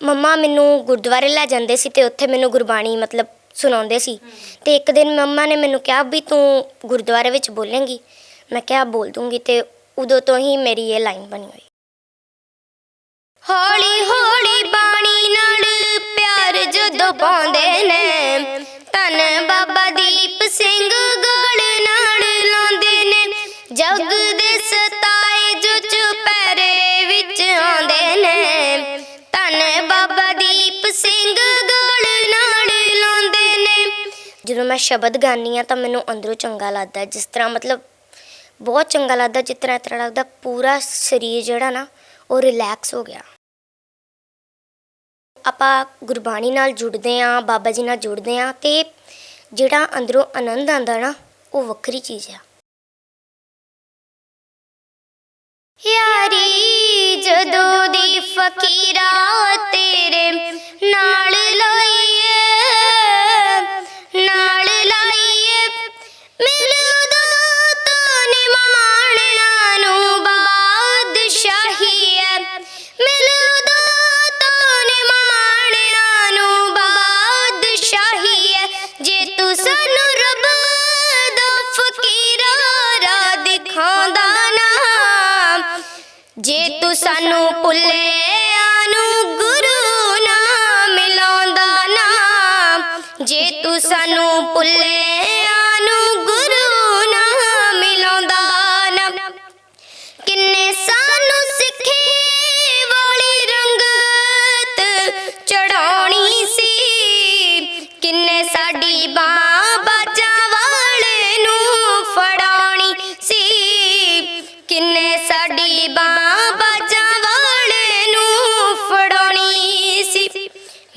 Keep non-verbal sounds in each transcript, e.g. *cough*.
ਮੰਮਾ ਮੈਨੂੰ ਗੁਰਦੁਆਰੇ ਲੈ ਜਾਂਦੇ ਸੀ ਤੇ ਉੱਥੇ ਮੈਨੂੰ ਗੁਰਬਾਣੀ ਮਤਲਬ ਸੁਣਾਉਂਦੇ ਸੀ। ਤੇ ਇੱਕ ਦਿਨ ਮੰਮਾ ਨੇ ਮੈਨੂੰ ਕਿਹਾ ਵੀ ਤੂੰ ਗੁਰਦੁਆਰੇ ਵਿੱਚ ਬੋਲੇਂਗੀ। ਮੈਂ ਕਿਹਾ ਬੋਲ ਦੂੰਗੀ ਤੇ ਉਦੋਂ ਤੋਂ ਹੀ ਮੇਰੀ ਇਹ ਲਾਈਨ ਬਣੀ ਹੋਈ। ਹੌਲੀ ਹੌਲੀ ਬਾਣੀ ਨਾਲ ਪਿਆਰ ਜਦੋਂ ਪਾਉਂਦੇ ਨੇ, ਧੰਨ ਬਾਬਾ ਦੀਪ ਸਿੰਘ ਗੋਲ ਨਾਲ ਲਾਉਂਦੇ ਨੇ ਜਗ ਜਦੋਂ ਮੈਂ ਸ਼ਬਦ ਗਾਉਂਦੀ ਆ ਤਾਂ ਮੈਨੂੰ ਅੰਦਰੋਂ ਚੰਗਾ ਲੱਗਦਾ ਜਿਸ ਤਰ੍ਹਾਂ ਮਤਲਬ ਬਹੁਤ ਚੰਗਾ ਲੱਗਦਾ, ਜਿਸ ਤਰ੍ਹਾਂ ਇਸ ਤਰ੍ਹਾਂ ਲੱਗਦਾ, ਪੂਰਾ ਸਰੀਰ ਜਿਹੜਾ ਨਾ, ਉਹ ਰਿਲੈਕਸ ਹੋ ਗਿਆ। ਆਪਾਂ ਗੁਰਬਾਣੀ ਨਾਲ ਜੁੜਦੇ ਆਂ ਬਾਬਾ ਜੀ ਨਾਲ ਜੁੜਦੇ ਆਂ ਤੇ ਜਿਹੜਾ ਅੰਦਰੋਂ ਆਨੰਦ ਆਂਦਾ ਨਾ, ਉਹ ਵੱਖਰੀ ਚੀਜ਼ ਆ। ਯਾਰੀ, ਜਦੋਂ ਦੀ ਫਕੀਰਾ ਤੇਰੇ ਨਾਲ ਲਾਈਏ ਜੇ ਤੂੰ ਸਾਨੂੰ ਰੱਬ ਦਿਖਾਉਂਦਾ ਨਾ ਜੇ ਤੂੰ ਸਾਨੂੰ ਪੁੱਲਿਆਂ ਨੂੰ ਗੁਰੂ ਨਾ ਮਿਲਾਉਂਦਾ ਨਾ, ਜੇ ਤੂੰ ਸਾਨੂੰ ਪੁੱਲਿਆਂ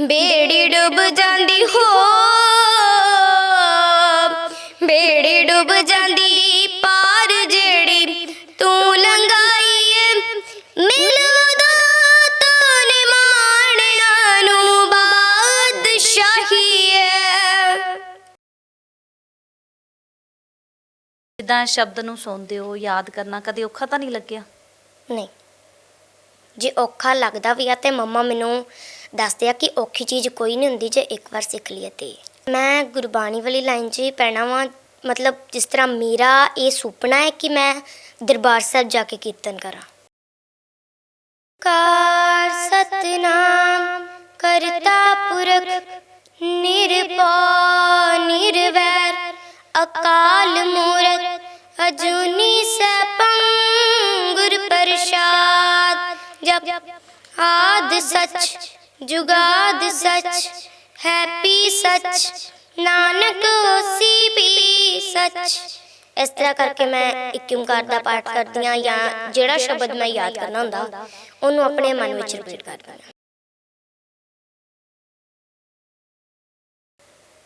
ਬੇੜੀ ਡੁੱਬ ਜਾਂਦੀ ਹੋ। ਬੇੜੀ ਡੁੱਬ ਜਾਂਦੀ ਪਾਰ ਜਿਹੜੀ ਤੂੰ ਲੰਗਾਈ ਏ ਮੈਨੂੰ ਦਾ ਤੂੰ ਨੂੰ ਬਾਦਸ਼ਾਹੀ ਏ ਜਿੱਦਾਂ ਸ਼ਬਦ ਨੂੰ ਸੁਣਦੇ ਹੋ ਯਾਦ ਕਰਨਾ ਕਦੇ ਔਖਾ ਤਾਂ ਨਹੀਂ ਲੱਗਿਆ? ਨਹੀਂ। ਜੇ ਔਖਾ ਲੱਗਦਾ ਵੀ ਆ ਤੇ ਮੰਮਾ ਮੈਨੂੰ ਦੱਸਦੇ ਆ ਕਿ ਔਖੀ ਚੀਜ਼ ਕੋਈ ਨਹੀਂ ਹੁੰਦੀ ਜੇ ਇੱਕ ਵਾਰ ਸਿੱਖ ਲਈਏ ਤੇ। ਮੈਂ ਗੁਰਬਾਣੀ ਵਾਲੀ ਲਾਈਨ 'ਚ ਹੀ ਪੈਣਾ ਵਾਂ, ਮਤਲਬ ਜਿਸ ਤਰ੍ਹਾਂ ਮੇਰਾ ਇਹ ਸੁਪਨਾ ਹੈ ਕਿ ਮੈਂ ਦਰਬਾਰ ਸਾਹਿਬ ਜਾ ਕੇ ਕੀਰਤਨ ਕਰਾਂ। ਕਾਰ ਸਤਨਾਮ ਕਰਤਾ ਪੁਰਖ, ਨਿਰਭਉ, ਨਿਰਵੈਰ, ਅਕਾਲ ਮੂਰਤ ਅਜੂਨੀ ਸੈਭੰ ਗੁਰ ਪ੍ਰਸਾਦ ਜਪ ਆਦ ਸਚ। ਜੁਗਾਦ ਸਚ ਹੈਪੀ ਸਚ ਨਾਨਕ ਹੋਸੀ ਵੀ ਸਚ ਇਸ ਤਰ੍ਹਾਂ ਕਰਕੇ ਮੈਂ ਇੱਕ ਓਂਕਾਰ ਦਾ ਪਾਠ ਕਰਦੀ ਹਾਂ ਜਾਂ ਜਿਹੜਾ ਸ਼ਬਦ ਮੈਂ ਯਾਦ ਕਰਨਾ ਹੁੰਦਾ ਉਹਨੂੰ ਆਪਣੇ ਮਨ ਵਿੱਚ ਰਿਪੀਟ ਕਰਦੀ ਹਾਂ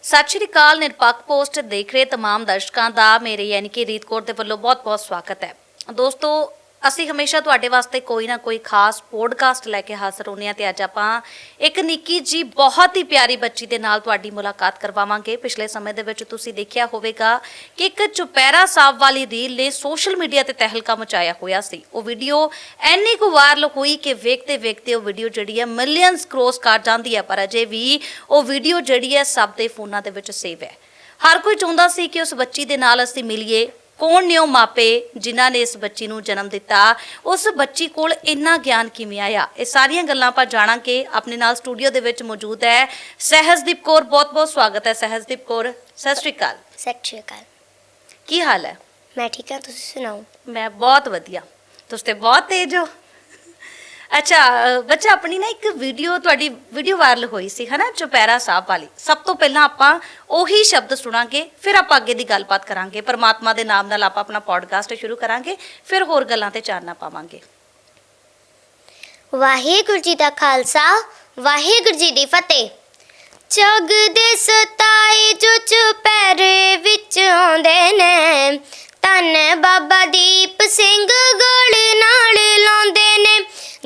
ਸਤਿ ਸ਼੍ਰੀ ਅਕਾਲ ਨਿਰਪੱਖ ਪੋਸਟ ਦੇਖ ਰਹੇ तमाम ਦਰਸ਼ਕਾਂ ਦਾ ਮੇਰੇ ਯਾਨੀ ਕਿ ਰੀਤ ਕੌਰ ਦੇ ਵੱਲੋਂ ਬਹੁਤ-ਬਹੁਤ ਸਵਾਗਤ ਹੈ ਦੋਸਤੋ ਅਸੀਂ ਹਮੇਸ਼ਾ ਤੁਹਾਡੇ ਵਾਸਤੇ ਕੋਈ ਨਾ ਕੋਈ ਖਾਸ ਪੋਡਕਾਸਟ ਲੈ ਕੇ ਹਾਜ਼ਰ ਹੁੰਦੇ ਹਾਂ ਤੇ ਅੱਜ ਆਪਾਂ ਇੱਕ ਨਿੱਕੀ ਜੀ ਬਹੁਤ ਹੀ ਪਿਆਰੀ ਬੱਚੀ ਦੇ ਨਾਲ ਤੁਹਾਡੀ ਮੁਲਾਕਾਤ ਕਰਵਾਵਾਂਗੇ। ਪਿਛਲੇ ਸਮੇਂ ਦੇ ਵਿੱਚ ਤੁਸੀਂ ਦੇਖਿਆ ਹੋਵੇਗਾ ਕਿ ਇੱਕ ਚੁਪੈਰਾ ਸਾਹਿਬ ਵਾਲੀ ਰੀਲ ਨੇ ਸੋਸ਼ਲ ਮੀਡੀਆ ਤੇ ਤਹਿਲਕਾ ਮਚਾਇਆ ਹੋਇਆ ਸੀ। ਉਹ ਵੀਡੀਓ ਐਨੀ ਕੁ ਵਾਇਰਲ ਹੋਈ ਕਿ ਵੇਖਦੇ ਵੇਖਦੇ ਉਹ ਵੀਡੀਓ ਜਿਹੜੀ ਹੈ ਮਿਲੀਅਨਸ ਕ੍ਰੋਸ ਕਰ ਜਾਂਦੀ ਹੈ, ਪਰ ਅਜੇ ਵੀ ਉਹ ਵੀਡੀਓ ਜਿਹੜੀ ਹੈ ਸਭ ਦੇ ਫੋਨਾਂ ਦੇ ਵਿੱਚ ਸੇਵ ਹੈ। ਹਰ ਕੋਈ ਚਾਹੁੰਦਾ ਸੀ ਕਿ ਉਸ ਬੱਚੀ ਦੇ ਨਾਲ ਅਸੀਂ ਮਿਲੀਏ। ਕੌਣ ਨੇ ਉਹ ਮਾਪੇ ਜਿਨ੍ਹਾਂ ਨੇ ਇਸ ਬੱਚੀ ਨੂੰ ਜਨਮ ਦਿੱਤਾ? ਉਸ ਬੱਚੀ ਕੋਲ ਇੰਨਾ ਗਿਆਨ ਕਿਵੇਂ ਆਇਆ? ਇਹ ਸਾਰੀਆਂ ਗੱਲਾਂ ਆਪਾਂ ਜਾਣਾਂਗੇ। ਆਪਣੇ ਨਾਲ ਸਟੂਡੀਓ ਦੇ ਵਿੱਚ ਮੌਜੂਦ ਹੈ ਸਹਿਜਦੀਪ ਕੌਰ। ਬਹੁਤ-ਬਹੁਤ ਸਵਾਗਤ ਹੈ ਸਹਿਜਦੀਪ ਕੌਰ। ਸਤਿ ਸ਼੍ਰੀ ਅਕਾਲ। ਸਤਿ ਸ਼੍ਰੀ ਅਕਾਲ। ਕੀ ਹਾਲ ਹੈ? ਮੈਂ ਠੀਕ ਹਾਂ ਤੁਸੀਂ ਸੁਣਾਓ? ਮੈਂ ਬਹੁਤ ਵਧੀਆ। ਤੁਸੀਂ ਤੇ ਬਹੁਤ ਤੇਜ਼ ਹੋ। ਅੱਛਾ ਅ, ਬੱਚਾ ਆਪਣੀ ਨਾ ਇੱਕ ਵੀਡੀਓ ਤੁਹਾਡੀ ਵੀਡੀਓ ਵਾਇਰਲ ਹੋਈ ਸੀ ਹਨਾ ਚੁਪਹਿਰਾ ਸਾਹਿਬ ਵਾਲੀ। ਸਭ ਤੋਂ ਪਹਿਲਾਂ ਆਪਾਂ ਉਹੀ ਸ਼ਬਦ ਸੁਣਾਂਗੇ ਫਿਰ ਆਪਾਂ ਅੱਗੇ ਦੀ ਗੱਲਬਾਤ ਕਰਾਂਗੇ ਪਰਮਾਤਮਾ ਦੇ ਨਾਮ ਨਾਲ ਆਪਾਂ ਆਪਣਾ ਪੋਡਕਾਸਟ ਸ਼ੁਰੂ ਕਰਾਂਗੇ ਫਿਰ ਹੋਰ ਗੱਲਾਂ ਤੇ ਚਾਨਣਾ ਪਾਵਾਂਗੇ। ਵਾਹਿਗੁਰੂ ਜੀ ਦਾ ਖਾਲਸਾ ਵਾਹਿਗੁਰੂ ਜੀ ਦੀ ਫਤਿਹ। ਜਗ ਦੇ ਸਤਾਏ ਜੋ ਚੁਪਹਿਰੇ ਵਿੱਚ ਆਉਂਦੇ ਨੇ ਧੰਨ ਬਾਬਾ ਦੀਪ ਸਿੰਘ ਗੋਲ ਨਾਲ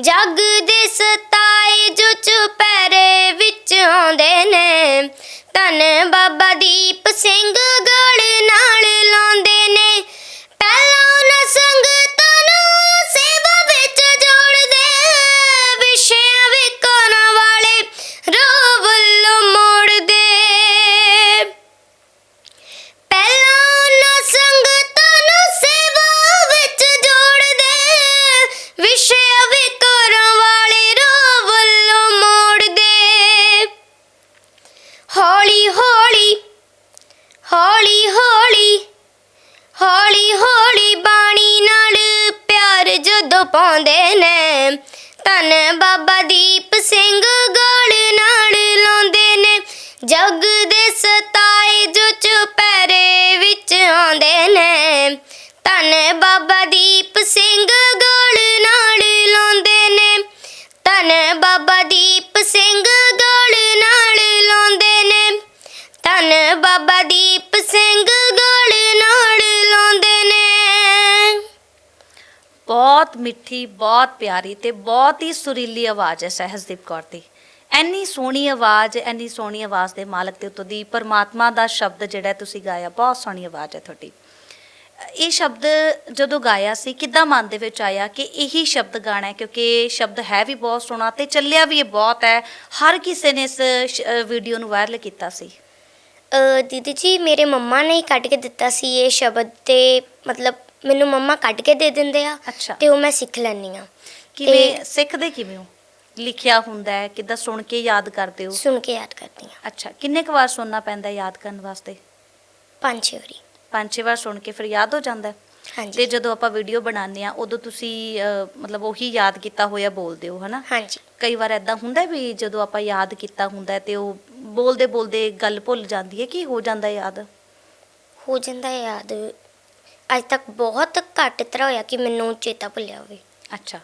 ਜਗ ਦੇ ਸਤਾਏ ਜੋ ਚੁਪਹਿਰੇ ਵਿੱਚ ਆਉਂਦੇ ਨੇ। ਧੰਨ ਬਾਬਾ ਦੀਪ ਸਿੰਘ ਗੜ ਨਾਲ ਬਾਬਾ ਦੀਪ ਸਿੰਘ ਗਾਲੇ ਨਾਲ ਲਾਉਂਦੇ ਨੇ। ਬਹੁਤ ਮਿੱਠੀ, ਬਹੁਤ ਪਿਆਰੀ ਤੇ ਬਹੁਤ ਹੀ ਸੁਰੀਲੀ ਆਵਾਜ਼ ਹੈ ਸਹਿਜਦੀਪ ਕੌਰ ਦੀ। ਐਨੀ ਸੋਹਣੀ ਆਵਾਜ਼ ਐਨੀ ਸੋਹਣੀ ਆਵਾਜ਼ ਦੇ ਮਾਲਕ ਤੇ ਉਤੋਂ ਦੀ ਪਰਮਾਤਮਾ ਦਾ ਸ਼ਬਦ ਜਿਹੜਾ ਤੁਸੀਂ ਗਾਇਆ, ਬਹੁਤ ਸੋਹਣੀ ਆਵਾਜ਼ ਹੈ ਤੁਹਾਡੀ। ਇਹ ਸ਼ਬਦ ਜਦੋਂ ਗਾਇਆ ਸੀ, ਕਿੱਦਾਂ ਮਨ ਦੇ ਵਿੱਚ ਆਇਆ ਕਿ ਇਹੀ ਸ਼ਬਦ ਗਾਣਾ ਹੈ? ਕਿਉਂਕਿ ਇਹ ਸ਼ਬਦ ਹੈ ਵੀ ਬਹੁਤ ਸੋਹਣਾ ਤੇ ਚੱਲਿਆ ਵੀ ਇਹ ਬਹੁਤ ਹੈ। ਹਰ ਕਿਸੇ ਨੇ ਇਸ ਵੀਡੀਓ ਨੂੰ ਵਾਇਰਲ ਕੀਤਾ ਸੀ। ਦੀਦੀ ਜੀ ਮੇਰੇ ਮੰਮਾ ਨੇ ਹੀ ਕੱਢ ਕੇ ਦਿੱਤਾ ਸੀ ਇਹ ਸ਼ਬਦ ਤੇ ਮਤਲਬ ਮੈਨੂੰ ਮੰਮਾ ਕੱਢ ਕੇ ਦੇ ਦਿੰਦੇ ਆ ਅੱਛਾ। ਤੇ ਉਹ ਮੈਂ ਸਿੱਖ ਲੈਂਦੀ ਆ ਕਿਵੇਂ? ਸਿੱਖਦੇ ਕਿਵੇਂ ਹੋ? ਲਿਖਿਆ ਹੁੰਦਾ ਹੈ ਕਿੱਦਾਂ ਸੁਣ ਕੇ ਯਾਦ ਕਰਦੇ ਹੋ? ਸੁਣ ਕੇ ਯਾਦ ਕਰਦੀ ਆ ਅੱਛਾ ਕਿੰਨੇ ਕੁ ਵਾਰ ਸੁਣਨਾ ਪੈਂਦਾ ਹੈ ਯਾਦ ਕਰਨ ਵਾਸਤੇ? ਪੰਜ ਛੇ ਵਾਰੀ। ਪੰਜ ਛੇ ਵਾਰ ਸੁਣ ਕੇ ਫਿਰ ਯਾਦ ਹੋ ਜਾਂਦਾ ਹੈ? ਤੇ ਹਾਂਜੀ ਜਦੋਂ ਆਪਾਂ ਵੀਡੀਓ ਬਣਾਉਂਦੇ ਆ ਉਦੋਂ ਤੁਸੀਂ ਅਹ, ਮਤਲਬ ਉਹੀ ਯਾਦ ਕੀਤਾ ਹੋਇਆ ਬੋਲਦੇ ਹੋ ਹਨਾ? ਹਾਂਜੀ। ਕਈ ਵਾਰ ਐਦਾਂ ਹੁੰਦਾ ਹੈ ਵੀ ਜਦੋਂ ਆਪਾਂ ਯਾਦ ਕੀਤਾ ਹੁੰਦਾ ਹੈ ਤੇ ਉਹ ਬੋਲਦੇ ਬੋਲਦੇ ਗੱਲ ਭੁੱਲ ਜਾਂਦੀ ਹੈ ਕਿ ਹੋ ਜਾਂਦਾ ਯਾਦ? ਹੋ ਜਾਂਦਾ ਯਾਦ। ਅੱਜ ਤੱਕ ਬਹੁਤ ਘੱਟ ਤਰ੍ਹਾਂ ਹੋਇਆ ਕਿ ਮੈਨੂੰ ਚੇਤਾ ਭੁੱਲਿਆ ਹੋਵੇ। ਅੱਛਾ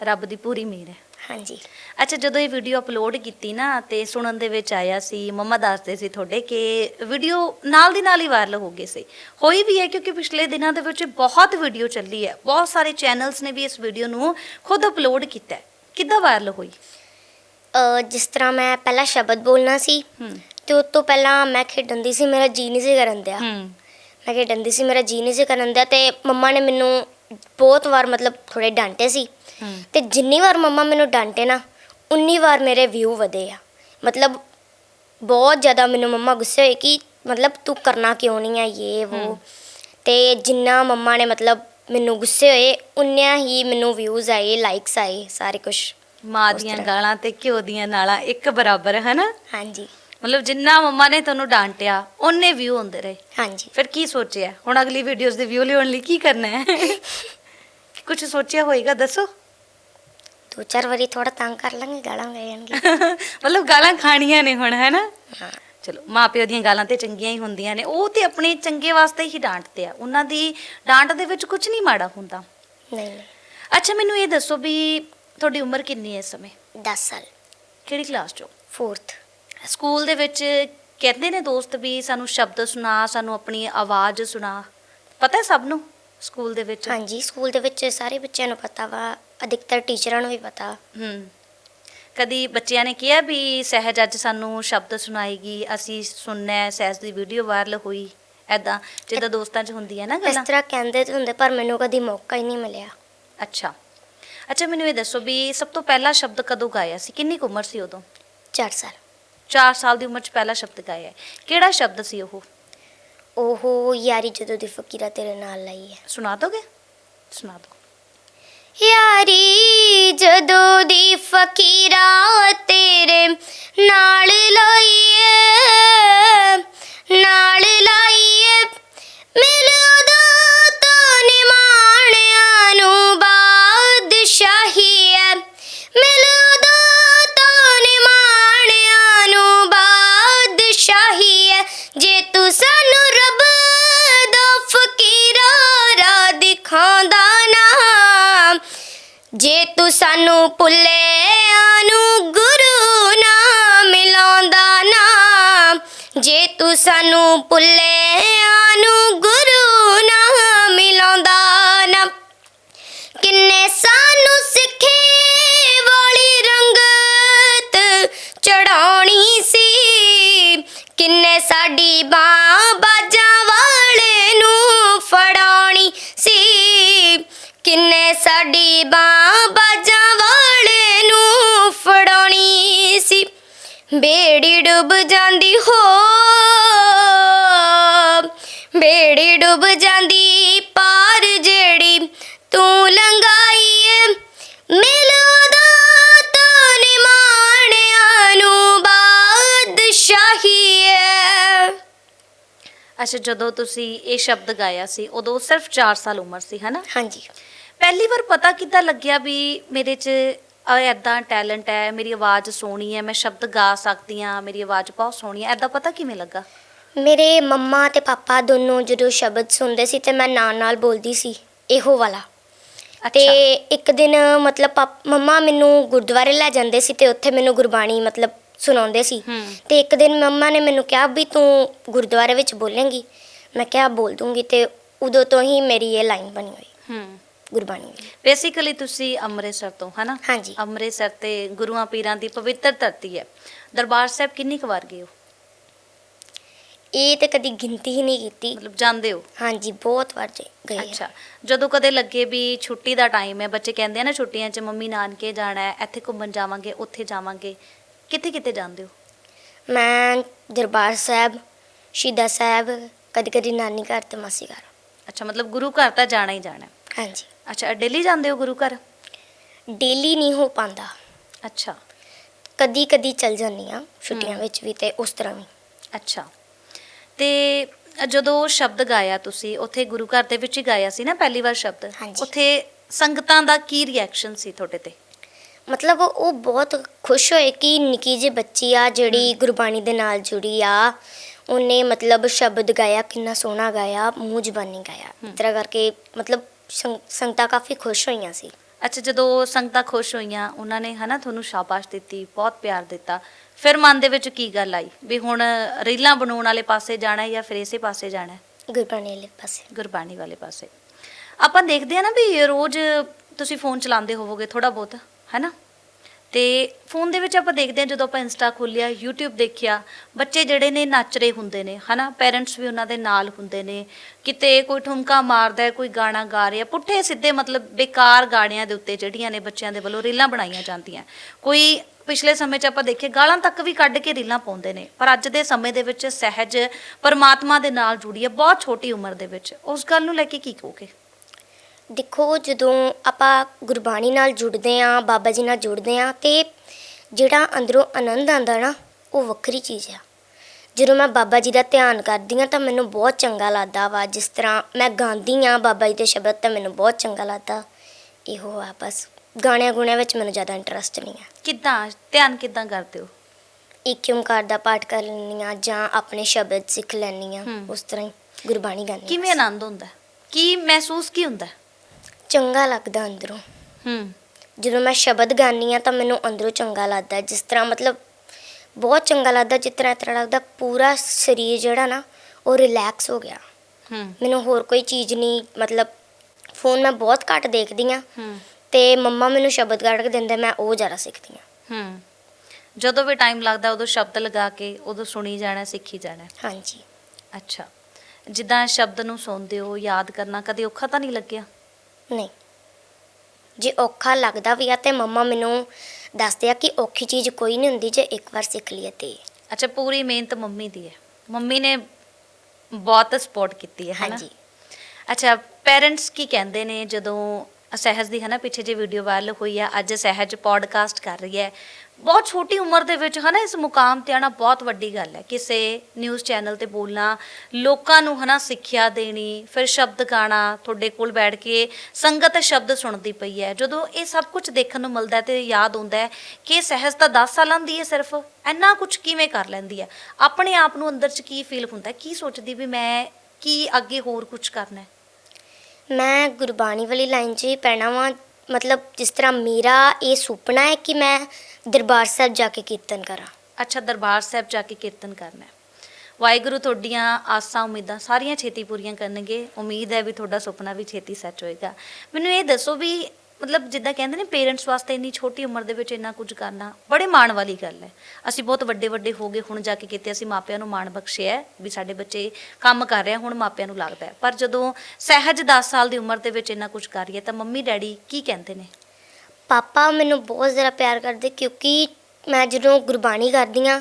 ਰੱਬ ਦੀ ਪੂਰੀ ਮਿਹਰ ਹੈ। ਹਾਂਜੀ। ਅੱਛਾ ਜਦੋਂ ਇਹ ਵੀਡੀਓ ਅਪਲੋਡ ਕੀਤੀ ਨਾ ਤੇ ਸੁਣਨ ਦੇ ਵਿੱਚ ਆਇਆ ਸੀ ਮੰਮਾ ਦੱਸਦੇ ਸੀ ਤੁਹਾਡੇ ਕਿ ਵੀਡੀਓ ਨਾਲ ਦੀ ਨਾਲ ਹੀ ਵਾਇਰਲ ਹੋ ਗਈ ਸੀ। ਹੋਈ ਵੀ ਹੈ ਕਿਉਂਕਿ ਪਿਛਲੇ ਦਿਨਾਂ ਦੇ ਵਿੱਚ ਬਹੁਤ ਵੀਡੀਓ ਚੱਲੀ ਹੈ। ਬਹੁਤ ਸਾਰੇ ਚੈਨਲਸ ਨੇ ਵੀ ਇਸ ਵੀਡੀਓ ਨੂੰ ਖੁਦ ਅਪਲੋਡ ਕੀਤਾ ਹੈ। ਕਿੱਦਾਂ ਵਾਇਰਲ ਹੋਈ? ਅ, ਜਿਸ ਤਰ੍ਹਾਂ ਮੈਂ ਪਹਿਲਾਂ ਸ਼ਬਦ ਬੋਲਣਾ ਸੀ ਤੇ ਉਸ ਤੋਂ ਪਹਿਲਾਂ ਮੈਂ ਖੇਡਣ ਦੀ ਸੀ ਮੇਰਾ ਜੀ ਨਹੀਂ ਸੀ ਕਰਨ ਦਿਆ। ਹੂੰ। ਮੈਂ ਖੇਡਣ ਦੀ ਸੀ ਮੇਰਾ ਜੀ ਨਹੀਂ ਸੀ ਕਰਨ ਦਿਆ ਤੇ ਮੰਮਾ ਨੇ ਮੈਨੂੰ ਬਹੁਤ ਵਾਰ ਮਤਲਬ ਥੋੜੇ ਡਾਂਟੇ ਸੀ। ਹੂੰ। ਤੇ ਜਿੰਨੀ ਵਾਰ ਮੰਮਾ ਮੈਨੂੰ ਡਾਂਟੇ ਨਾ ਉਨੀ ਵਾਰ ਮੇਰੇ ਵਿਊ ਵਧੇ ਆ। ਮਤਲਬ ਬਹੁਤ ਜ਼ਿਆਦਾ ਮੈਨੂੰ ਮੰਮਾ ਗੁੱਸੇ ਹੋਏ ਕਿ ਮਤਲਬ ਤੂੰ ਕਰਨਾ ਕਿਉਂ ਨਹੀਂ ਆ ਇਹ। ਉਹ ਤੇ ਜਿੰਨਾ ਮੰਮਾ ਨੇ ਮਤਲਬ ਮੈਨੂੰ ਗੁੱਸੇ ਹੋਏ ਉਨਿਆਂ ਹੀ ਮੈਨੂੰ ਵਿਊਜ਼ ਆਏ ਲਾਈਕਸ ਆਏ ਸਾਰੇ ਕੁਝ ਮਾਂ ਦੀਆਂ। ਗਾਲਾਂ ਤੇ ਘਿਓ ਦੀਆਂ ਨਾਲਾਂ ਇੱਕ ਬਰਾਬਰ ਹੈ ਨਾ ਹਾਂਜੀ। ਮਤਲਬ ਜਿੰਨਾ ਮੰਮਾ ਨੇ ਤੁਹਾਨੂੰ ਡਾਂਟਿਆ ਉਹਨੇ ਵਿਊ ਹੁੰਦੇ ਰਹੇ। ਹਾਂਜੀ। ਫਿਰ ਕੀ ਸੋਚਿਆ? ਹੁਣ ਅਗਲੀ ਵੀਡੀਓਜ਼ ਦੇ ਵਿਊ ਲਿਆਉਣ ਲਈ ਕੀ ਕਰਨਾ ਹੈ? *laughs* ਕੁਝ ਸੋਚਿਆ ਹੋਏਗਾ ਦੱਸੋ? ਦੋ ਚਾਰ ਵਾਰੀ ਥੋੜਾ ਤੰਗ ਕਰ ਲਾਂਗੇ ਗਾਲਾਂ ਪੈ ਜਾਣਗੀਆਂ *laughs* ਮਤਲਬ ਗਾਲਾਂ ਖਾਣੀਆਂ ਨੇ ਹੁਣ ਹੈ ਨਾ ਹਾਂ। ਚਲੋ ਮਾਪਿਓ ਦੀਆਂ ਗਾਲਾਂ ਤੇ ਚੰਗੀਆਂ ਹੀ ਹੁੰਦੀਆਂ ਨੇ। ਉਹ ਤੇ ਆਪਣੇ ਚੰਗੇ ਵਾਸਤੇ ਹੀ ਡਾਂਟਦੇ ਆ। ਉਹਨਾਂ ਦੀ ਡਾਂਟ ਦੇ ਵਿੱਚ ਕੁਝ ਨਹੀਂ ਮਾੜਾ ਹੁੰਦਾ। ਨਹੀਂ ਨਹੀਂ। ਅੱਛਾ ਮੈਨੂੰ ਇਹ ਦੱਸੋ ਵੀ ਤੁਹਾਡੀ ਉਮਰ ਕਿੰਨੀ ਹੈ ਇਸ ਸਮੇਂ? 10 ਸਾਲ। ਕਿਹੜੀ ਕਲਾਸ 'ਚ? ਹੋ 4th ਸਕੂਲ ਦੇ ਵਿੱਚ ਕਹਿੰਦੇ ਨੇ ਦੋਸਤ ਵੀ ਸਾਨੂੰ ਸ਼ਬਦ ਸੁਣਾ ਸਾਨੂੰ ਆਪਣੀ ਆਵਾਜ਼ ਸੁਣਾ। ਪਤਾ ਹੈ ਸਭ ਨੂੰ ਸਕੂਲ ਦੇ ਵਿੱਚ? ਹਾਂਜੀ ਸਕੂਲ ਦੇ ਵਿੱਚ ਸਾਰੇ ਬੱਚਿਆਂ ਨੂੰ ਪਤਾ ਵਾ ਅਧਿਕਤਰ ਟੀਚਰਾਂ ਨੂੰ ਵੀ ਪਤਾ। ਹੂੰ। ਕਦੀ ਬੱਚਿਆਂ ਨੇ ਕਿਹਾ ਵੀ ਸਹਿਜ ਅੱਜ ਸਾਨੂੰ ਸ਼ਬਦ ਸੁਣਾਏਗੀ ਅਸੀਂ ਸੁਣਨਾ ਸਹਿਜ ਦੀ ਵੀਡੀਓ ਵਾਇਰਲ ਹੋਈ ਐਦਾਂ ਜਿੱਦਾਂ ਦੋਸਤਾਂ 'ਚ ਹੁੰਦੀ ਹੈ ਨਾ ਇਸ ਗੱਲਾਂ। ਤਰ੍ਹਾਂ ਕਹਿੰਦੇ ਤੇ ਹੁੰਦੇ ਪਰ ਮੈਨੂੰ ਕਦੀ ਮੌਕਾ ਹੀ ਨਹੀਂ ਮਿਲਿਆ। ਅੱਛਾ। ਅੱਛਾ ਮੈਨੂੰ ਇਹ ਦੱਸੋ ਵੀ ਸਭ ਤੋਂ ਪਹਿਲਾ ਸ਼ਬਦ ਕਦੋਂ ਗਾਇਆ ਸੀ? ਕਿੰਨੀ ਕੁ ਉਮਰ ਸੀ ਉਦੋਂ? 4 ਸਾਲ। 4 ਸਾਲ ਦੀ ਉਮਰ 'ਚ ਪਹਿਲਾ ਸ਼ਬਦ ਗਾਇਆ ਹੈ। ਕਿਹੜਾ ਸ਼ਬਦ ਸੀ ਉਹ? ਉਹ ਯਾਰੀ ਜਦੋਂ ਦੀ ਫਕੀਰਾ ਤੇਰੇ ਨਾਲ ਲਈ ਹੈ। ਸੁਣਾ ਦੋਗੇ? ਸੁਣਾ ਦਿਓ ਯਾਰੀ ਜਦੋਂ ਦੀ ਫਕੀਰਾ ਤੇਰੇ ਨਾਲ ਲਾਈਏ ਬੇੜੀ ਡੁੱਬ ਜਾਂਦੀ ਹੋ। ਬੇੜੀ ਡੁੱਬ ਜਾਂਦੀ ਪਾਰ ਜਿਹੜੀ ਤੂੰ ਲੰਗਾਈ ਏ ਮਿਲੋ ਦਾ ਤਾਂ ਨਿਮਾਣਿਆਂ ਨੂੰ ਬਾਦਸ਼ਾਹੀ ਏ ਅੱਛਾ ਜਦੋਂ ਤੁਸੀਂ ਇਹ ਸ਼ਬਦ ਗਾਇਆ ਸੀ ਉਦੋਂ ਸਿਰਫ 4 ਸਾਲ ਉਮਰ ਸੀ ਹਨਾ? ਹਾਂਜੀ। ਪਹਿਲੀ ਵਾਰ ਪਤਾ ਕਿੱਦਾਂ ਲੱਗਿਆ ਵੀ ਮੇਰੇ 'ਚ ਐਦਾਂ ਟੈਲੈਂਟ ਹੈ ਮੇਰੀ ਆਵਾਜ਼ ਸੋਹਣੀ ਹੈ ਮੈਂ ਸ਼ਬਦ ਗਾ ਸਕਦੀ ਹਾਂ ਮੇਰੀ ਆਵਾਜ਼ ਬਹੁਤ ਸੋਹਣੀ ਹੈ। ਐਦਾਂ ਪਤਾ ਕਿਵੇਂ ਲੱਗਾ? ਮੇਰੇ ਮੰਮਾ ਤੇ ਪਾਪਾ ਦੋਨੋਂ ਜਦੋਂ ਸ਼ਬਦ ਸੁਣਦੇ ਸੀ ਤੇ ਮੈਂ ਨਾਲ ਨਾਲ ਬੋਲਦੀ ਸੀ ਇਹੋ ਵਾਲਾ। ਤੇ ਇੱਕ ਦਿਨ ਮਤਲਬ ਮੰਮਾ ਮੈਨੂੰ ਗੁਰਦੁਆਰੇ ਲੈ ਜਾਂਦੇ ਸੀ ਤੇ ਉੱਥੇ ਮੈਨੂੰ ਗੁਰਬਾਣੀ ਮਤਲਬ ਸੁਣਾਉਂਦੇ ਸੀ। ਤੇ ਇੱਕ ਦਿਨ ਮੰਮਾ ਨੇ ਮੈਨੂੰ ਕਿਹਾ ਵੀ ਤੂੰ ਗੁਰਦੁਆਰੇ ਵਿੱਚ ਬੋਲੇਂਗੀ। ਮੈਂ ਕਿਹਾ ਬੋਲ ਦੂੰਗੀ ਤੇ ਉਦੋਂ ਤੋਂ ਹੀ ਮੇਰੀ ਇਹ ਲਾਈਨ ਬਣੀ ਹੋਈ। ਹੂੰ। ਗੁਰਬਾਣੀ ਵੇਲੇ ਬੇਸਿਕਲੀ ਤੁਸੀਂ ਅੰਮ੍ਰਿਤਸਰ ਤੋਂ ਹਨਾ? ਹਾਂਜੀ। ਅੰਮ੍ਰਿਤਸਰ ਤੇ ਗੁਰੂਆਂ ਪੀਰਾਂ ਦੀ ਪਵਿੱਤਰ ਧਰਤੀ ਹੈ। ਦਰਬਾਰ ਸਾਹਿਬ ਕਿੰਨੀ ਕੁ ਵਾਰ ਗਏ ਹੋ? ਇਹ ਤੇ ਕਦੀ ਗਿਣਤੀ ਹੀ ਨਹੀਂ ਕੀਤੀ। ਮਤਲਬ ਜਾਂਦੇ ਹੋ? ਹਾਂਜੀ ਬਹੁਤ ਵਾਰ ਜੇ- ਗਏ ਆ। ਅੱਛਾ। ਜਦੋਂ ਕਦੇ ਲੱਗੇ ਵੀ ਛੁੱਟੀ ਦਾ ਟਾਈਮ ਹੈ ਬੱਚੇ ਕਹਿੰਦੇ ਆ ਨਾ ਛੁੱਟੀਆਂ 'ਚ ਮੰਮੀ ਨਾਨਕੇ ਜਾਣਾ ਹੈ ਇੱਥੇ ਘੁੰਮਣ ਜਾਵਾਂਗੇ ਉੱਥੇ ਜਾਵਾਂਗੇ। ਕਿੱਥੇ ਕਿੱਥੇ ਜਾਂਦੇ ਹੋ? ਮੈਂ ਦਰਬਾਰ ਸਾਹਿਬ ਸ਼ਹੀਦਾ ਸਾਹਿਬ ਕਦੀ ਕਦੀ ਨਾਨੀ ਘਰ ਤੇ ਮਾਸੀ ਘਰ। ਅੱਛਾ ਮਤਲਬ ਗੁਰੂ ਘਰ ਤਾਂ ਜਾਣਾ ਹੀ ਜਾਣਾ ਹੈ। ਹਾਂਜੀ। ਅੱਛਾ ਡੇਲੀ ਜਾਂਦੇ ਹੋ ਗੁਰੂ ਘਰ? ਡੇਲੀ ਨਹੀਂ ਹੋ ਪਾਂਦਾ। ਅੱਛਾ। ਕਦੀ ਕਦੀ ਚਲ ਜਾਂਦੀ ਆ ਛੁੱਟੀਆਂ। ਵਿੱਚ ਵੀ ਤੇ ਉਸ ਤਰ੍ਹਾਂ ਵੀ। ਅੱਛਾ। ਤੇ ਜਦੋਂ ਸ਼ਬਦ ਗਾਇਆ ਤੁਸੀਂ ਉੱਥੇ ਗੁਰੂ ਘਰ ਦੇ ਵਿੱਚ ਹੀ ਗਾਇਆ ਸੀ ਨਾ ਪਹਿਲੀ ਵਾਰ ਸ਼ਬਦ? ਹਾਂਜੀ। ਉੱਥੇ ਸੰਗਤਾਂ ਦਾ ਕੀ ਰਿਐਕਸ਼ਨ ਸੀ ਤੁਹਾਡੇ ਤੇ? ਮਤਲਬ ਉਹ ਬਹੁਤ ਖੁਸ਼ ਹੋਏ ਕਿ ਨਿੱਕੀ ਜਿਹੀ ਬੱਚੀ ਆ ਜਿਹੜੀ ਗੁਰਬਾਣੀ ਦੇ ਨਾਲ ਜੁੜੀ ਆ। ਉਹਨੇ ਮਤਲਬ ਸ਼ਬਦ ਗਾਇਆ ਕਿੰਨਾ ਸੋਹਣਾ ਗਾਇਆ ਮੂੰਹ ਜ਼ਬਾਨੀ ਗਾਇਆ। ਇਸ ਤਰ੍ਹਾਂ ਕਰਕੇ ਮਤਲਬ ਸੰਗਤਾਂ ਕਾਫੀ ਖੁਸ਼ ਹੋਈਆਂ ਸੀ। ਅੱਛਾ ਜਦੋਂ ਸੰਗਤਾਂ ਖੁਸ਼ ਹੋਈਆਂ ਉਹਨਾਂ ਨੇ ਹਨਾ ਤੁਹਾਨੂੰ ਸ਼ਾਬਾਸ਼ ਦਿੱਤੀ ਬਹੁਤ ਪਿਆਰ ਦਿੱਤਾ। ਫਿਰ ਮਨ ਦੇ ਵਿੱਚ ਕੀ ਗੱਲ ਆਈ? ਵੀ ਹੁਣ ਰੀਲਾਂ ਬਣਾਉਣ ਵਾਲੇ ਪਾਸੇ ਜਾਣਾ ਹੈ ਜਾਂ ਫਿਰ ਇਸੇ ਪਾਸੇ ਜਾਣਾ ਹੈ? ਗੁਰਬਾਣੀ ਵਾਲੇ ਪਾਸੇ। ਗੁਰਬਾਣੀ ਵਾਲੇ ਪਾਸੇ। ਆਪਾਂ ਦੇਖਦੇ ਆ ਨਾ ਵੀ ਰੋਜ਼ ਤੁਸੀਂ ਫੋਨ ਚਲਾਉਂਦੇ ਹੋਵੋਗੇ ਥੋੜਾ ਬਹੁਤ ਹੈਨਾ? ਤੇ ਫੋਨ ਦੇ ਵਿੱਚ ਆਪਾਂ ਦੇਖਦੇ ਹਾਂ ਜਦੋਂ ਆਪਾਂ ਇੰਸਟਾ ਖੋਲਿਆ YouTube ਦੇਖਿਆ, ਬੱਚੇ ਜਿਹੜੇ ਨੇ ਨੱਚ ਰਹੇ ਹੁੰਦੇ ਨੇ, ਹਨਾ? ਪੇਰੈਂਟਸ ਵੀ ਉਹਨਾਂ ਦੇ ਨਾਲ ਹੁੰਦੇ ਨੇ। ਕਿਤੇ ਕੋਈ ਠੁਮਕਾ ਮਾਰਦਾ ਹੈ, ਕੋਈ ਗਾਣਾ ਗਾ ਰਿਹਾ, ਪੁੱਠੇ ਸਿੱਧੇ ਮਤਲਬ ਬੇਕਾਰ ਗਾਣਿਆਂ ਦੇ ਉੱਤੇ ਜਿਹੜੀਆਂ ਨੇ ਬੱਚਿਆਂ ਦੇ ਵੱਲੋਂ ਰੀਲਾਂ ਬਣਾਈਆਂ ਜਾਂਦੀਆਂ। ਕੋਈ ਪਿਛਲੇ ਸਮੇਂ 'ਚ ਆਪਾਂ ਦੇਖੇ ਗਾਲਾਂ ਤੱਕ ਵੀ ਕੱਢ ਕੇ ਰੀਲਾਂ ਪਾਉਂਦੇ ਨੇ, ਪਰ ਅੱਜ ਦੇ ਸਮੇਂ ਦੇ ਵਿੱਚ ਸਹਿਜ ਪਰਮਾਤਮਾ ਦੇ ਨਾਲ ਜੁੜੀ ਹੈ, ਬਹੁਤ ਛੋਟੀ ਉਮਰ ਦੇ ਵਿੱਚ। ਉਸ ਗੱਲ ਨੂੰ ਲੈ ਕੇ ਕੀ ਕਹੋਗੇ? ਦੇਖੋ ਜਦੋਂ ਆਪਾਂ ਗੁਰਬਾਣੀ ਨਾਲ ਜੁੜਦੇ ਆ ਬਾਬਾ ਜੀ ਨਾਲ ਜੁੜਦੇ ਆ ਤੇ ਜਿਹੜਾ ਅੰਦਰੋਂ ਆਨੰਦ ਆਂਦਾ ਨਾ ਉਹ ਵੱਖਰੀ ਚੀਜ਼ ਆ ਜਦੋਂ ਮੈਂ ਬਾਬਾ ਜੀ ਦਾ ਧਿਆਨ ਕਰਦੀ ਆ ਤਾਂ ਮੈਨੂੰ ਬਹੁਤ ਚੰਗਾ ਲੱਗਦਾ ਵਾ ਜਿਸ ਤਰ੍ਹਾਂ ਮੈਂ ਗਾਉਂਦੀ ਆ ਬਾਬਾ ਜੀ ਦੇ ਸ਼ਬਦ ਤਾਂ ਮੈਨੂੰ ਬਹੁਤ ਚੰਗਾ ਲੱਗਦਾ ਇਹੋ ਆ ਬਸ ਗਾਣਿਆਂ ਗੁਣਿਆਂ ਵਿੱਚ ਮੈਨੂੰ ਜ਼ਿਆਦਾ ਇੰਟਰਸਟ ਨਹੀਂ ਆ ਕਿੱਦਾਂ ਧਿਆਨ ਕਿੱਦਾਂ ਕਰਦੇ ਹੋ ਇੱਕ ਓਂਕਾਰ ਦਾ ਪਾਠ ਕਰ ਲੈਂਦੀ ਆ ਜਾਂ ਆਪਣੇ ਸ਼ਬਦ ਸਿੱਖ ਲੈਂਦੀ ਆ। ਉਸ ਤਰ੍ਹਾਂ ਹੀ ਗੁਰਬਾਣੀ ਗਾਉਂਦੀ। ਕਿਵੇਂ ਆਨੰਦ ਹੁੰਦਾ? ਕੀ ਮਹਿਸੂਸ ਕੀ ਹੁੰਦਾ? ਚੰਗਾ ਲੱਗਦਾ ਅੰਦਰੋਂ। ਹੂੰ। ਜਦੋਂ ਮੈਂ ਸ਼ਬਦ ਗਾਉਂਦੀ ਆ ਤਾਂ ਮੈਨੂੰ ਅੰਦਰੋਂ ਚੰਗਾ ਲੱਗਦਾ। ਜਿਸ ਤਰ੍ਹਾਂ ਮਤਲਬ ਬਹੁਤ ਚੰਗਾ ਲੱਗਦਾ ਜਿਸ ਤਰ੍ਹਾਂ ਇਸ ਤਰ੍ਹਾਂ ਲੱਗਦਾ ਪੂਰਾ ਸਰੀਰ ਜਿਹੜਾ ਨਾ ਉਹ ਰਿਲੈਕਸ ਹੋ ਗਿਆ। ਹੂੰ। ਮੈਨੂੰ ਹੋਰ ਕੋਈ ਚੀਜ਼ ਨਹੀਂ ਮਤਲਬ ਫੋਨ ਮੈਂ ਬਹੁਤ ਘੱਟ ਦੇਖਦੀ ਆ ਹੂੰ। ਤੇ ਮੰਮਾ ਮੈਨੂੰ ਸ਼ਬਦ ਕੱਢ ਕੇ ਦਿੰਦੇ ਮੈਂ ਉਹ ਜ਼ਿਆਦਾ ਸਿੱਖਦੀ ਆ ਹੂੰ। ਜਦੋਂ ਵੀ ਟਾਈਮ ਲੱਗਦਾ ਉਦੋਂ ਸ਼ਬਦ ਲਗਾ ਕੇ ਉਦੋਂ ਸੁਣੀ ਜਾਣਾ ਸਿੱਖੀ ਜਾਣਾ। ਹਾਂਜੀ। ਅੱਛਾ। ਜਿੱਦਾਂ ਸ਼ਬਦ ਨੂੰ ਸੁਣਦੇ ਹੋ ਯਾਦ ਕਰਨਾ ਕਦੇ ਔਖਾ ਤਾਂ ਨਹੀਂ ਲੱਗਿਆ? ਨਹੀਂ। ਜੇ ਔਖਾ ਲੱਗਦਾ ਵੀ ਆ ਤੇ ਮੰਮਾ ਮੈਨੂੰ ਦੱਸਦੇ ਆ ਕਿ ਔਖੀ ਚੀਜ਼ ਕੋਈ ਨਹੀਂ ਹੁੰਦੀ ਜੇ ਇੱਕ ਵਾਰ ਸਿੱਖ ਲਈਏ ਤੇ। ਅੱਛਾ ਪੂਰੀ ਮਿਹਨਤ ਮੰਮੀ ਦੀ ਹੈ। ਮੰਮੀ ਨੇ ਬਹੁਤ ਸਪੋਰਟ ਕੀਤੀ ਹੈ ਹਨਾ? ਹਾਂਜੀ। ਅੱਛਾ ਪੇਰੈਂਟਸ ਕੀ ਕਹਿੰਦੇ ਨੇ ਜਦੋਂ ਸਹਿਜ ਦੀ ਹਨਾ ਪਿੱਛੇ ਜੇ ਵੀਡੀਓ ਵਾਇਰਲ ਹੋਈ ਆ ਅੱਜ ਸਹਿਜ ਪੋਡਕਾਸਟ ਕਰ ਰਹੀ ਹੈ। ਬਹੁਤ ਛੋਟੀ ਉਮਰ ਦੇ ਵਿੱਚ ਹਨਾ, ਇਸ ਮੁਕਾਮ ਤੇ ਆਣਾ ਬਹੁਤ ਵੱਡੀ ਗੱਲ ਹੈ। ਕਿਸੇ ਨਿਊਜ਼ ਚੈਨਲ ਤੇ ਬੋਲਣਾ, ਲੋਕਾਂ ਨੂੰ ਹਨਾ ਸਿੱਖਿਆ ਦੇਣੀ, ਫਿਰ ਸ਼ਬਦ ਗਾਣਾ, ਤੁਹਾਡੇ ਕੋਲ ਬੈਠ ਕੇ ਸੰਗਤ ਸ਼ਬਦ ਸੁਣਦੀ ਪਈ ਹੈ। ਜਦੋਂ ਇਹ ਸਭ ਕੁਝ ਦੇਖਣ ਨੂੰ ਮਿਲਦਾ ਹੈ ਤੇ ਯਾਦ ਆਉਂਦਾ ਹੈ ਕਿ ਸਹਿਜ ਤਾਂ 10 ਸਾਲਾਂ ਦੀ ਹੈ ਸਿਰਫ, ਇੰਨਾ ਕੁਝ ਕਿਵੇਂ ਕਰ ਲੈਂਦੀ ਹੈ? ਆਪਣੇ ਆਪ ਨੂੰ ਅੰਦਰ ਚ ਕੀ ਫੀਲ ਹੁੰਦਾ ਕੀ ਸੋਚਦੀ ਵੀ ਮੈਂ ਕੀ ਅੱਗੇ ਹੋਰ ਕੁਝ ਕਰਨਾ ਹੈ? ਮੈਂ ਗੁਰਬਾਣੀ ਵਾਲੀ ਲਾਈਨ 'ਚ ਹੀ ਪੈਣਾ ਵਾਂ। ਮਤਲਬ ਜਿਸ ਤਰ੍ਹਾਂ ਮੇਰਾ ਇਹ ਸੁਪਨਾ ਹੈ ਕਿ ਮੈਂ ਦਰਬਾਰ ਸਾਹਿਬ ਜਾ ਕੇ ਕੀਰਤਨ ਕਰਾਂ। ਅੱਛਾ, ਦਰਬਾਰ ਸਾਹਿਬ ਜਾ ਕੇ ਕੀਰਤਨ ਕਰਨਾ ਹੈ। ਵਾਹਿਗੁਰੂ, ਤੁਹਾਡੀਆਂ ਆਸਾਂ, ਉਮੀਦਾਂ ਸਾਰੀਆਂ ਛੇਤੀ ਪੂਰੀਆਂ ਕਰਨਗੇ। ਉਮੀਦ ਹੈ ਵੀ ਤੁਹਾਡਾ ਸੁਪਨਾ ਵੀ ਛੇਤੀ ਸੱਚ ਹੋਏਗਾ। ਮੈਨੂੰ ਇਹ ਦੱਸੋ ਵੀ, ਮਤਲਬ ਜਿੱਦਾਂ ਕਹਿੰਦੇ ਨੇ, ਪੇਰੈਂਟਸ ਵਾਸਤੇ ਇੰਨੀ ਛੋਟੀ ਉਮਰ ਦੇ ਵਿੱਚ ਇੰਨਾ ਕੁਝ ਕਰਨਾ ਬੜੇ ਮਾਣ ਵਾਲੀ ਗੱਲ ਹੈ। ਅਸੀਂ ਬਹੁਤ ਵੱਡੇ ਵੱਡੇ ਹੋ ਗਏ, ਹੁਣ ਜਾ ਕੇ ਕਿਤੇ ਅਸੀਂ ਮਾਪਿਆਂ ਨੂੰ ਮਾਣ ਬਖਸ਼ਿਆ ਹੈ ਵੀ ਸਾਡੇ ਬੱਚੇ ਕੰਮ ਕਰ ਰਹੇ ਹੁਣ ਮਾਪਿਆਂ ਨੂੰ ਲੱਗਦਾ ਹੈ। ਪਰ ਜਦੋਂ ਸਹਿਜ 10 ਸਾਲ ਦੀ ਉਮਰ ਦੇ ਵਿੱਚ ਇੰਨਾ ਕੁਝ ਕਰ ਰਹੀ ਹੈ ਤਾਂ ਮੰਮੀ, ਡੈਡੀ ਕੀ ਕਹਿੰਦੇ ਨੇ? ਪਾਪਾ ਮੈਨੂੰ ਬਹੁਤ ਜ਼ਿਆਦਾ ਪਿਆਰ ਕਰਦੇ ਕਿਉਂਕਿ ਮੈਂ ਜਦੋਂ ਗੁਰਬਾਣੀ ਕਰਦੀ ਆ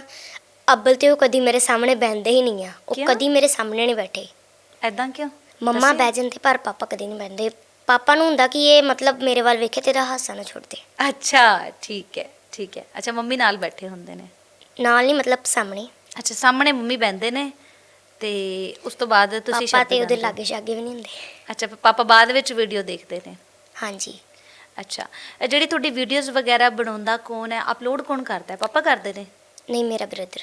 ਅੱਬਲ ਤੇ ਉਹ ਕਦੀ ਮੇਰੇ ਸਾਹਮਣੇ ਬੈਠਦੇ ਹੀ ਨਹੀਂ ਆ। ਉਹ ਕਿਉਂ? ਕਦੀ ਮੇਰੇ ਸਾਹਮਣੇ ਨਹੀਂ ਬੈਠੇ। ਐਦਾਂ ਕਿਉਂ? ਮੰਮਾ ਦੱਸਿਓ। ਬਹਿ ਜਾਂਦੇ ਪਰ ਪਾਪਾ ਕਦੀ ਨਹੀਂ ਬੈਠਦੇ ਪਾਪਾ ਨੂੰ ਹੁੰਦਾ ਕਿ ਇਹ ਮਤਲਬ ਮੇਰੇ ਵੱਲ ਵੇਖੇ ਤੇਰਾ ਹਾਸਾ ਨਾ ਛੁੱਟ ਦੇ। ਅੱਛਾ ਠੀਕ ਹੈ ਠੀਕ ਹੈ। ਅੱਛਾ ਮੰਮੀ ਨਾਲ ਬੈਠੇ ਹੁੰਦੇ ਨੇ? ਨਾਲ ਨਹੀਂ ਮਤਲਬ ਸਾਹਮਣੇ। ਅੱਛਾ ਸਾਹਮਣੇ ਮੰਮੀ ਬੈੰਦੇ ਨੇ ਤੇ ਉਸ ਤੋਂ ਬਾਅਦ ਤੁਸੀਂ ਪਾਪਾ ਤੇ ਉਹਦੇ ਹੋ। ਲਾਗੇ ਛਾਗੇ ਵੀ ਨਹੀਂ ਹੁੰਦੇ। ਅੱਛਾ ਪਾਪਾ ਬਾਅਦ ਵਿੱਚ ਵੀਡੀਓ ਦੇਖਦੇ ਨੇ? ਹਾਂਜੀ। ਅੱਛਾ। ਇਹ ਜਿਹੜੀ ਤੁਹਾਡੀ ਵੀਡੀਓਜ਼ ਵਗੈਰਾ ਬਣਾਉਂਦਾ ਕੌਣ ਹੈ? ਅਪਲੋਡ ਕੌਣ ਕਰਦਾ ਹੈ? ਪਾਪਾ ਕਰਦੇ ਨੇ? ਨਹੀਂ ਮੇਰਾ ਬ੍ਰਦਰ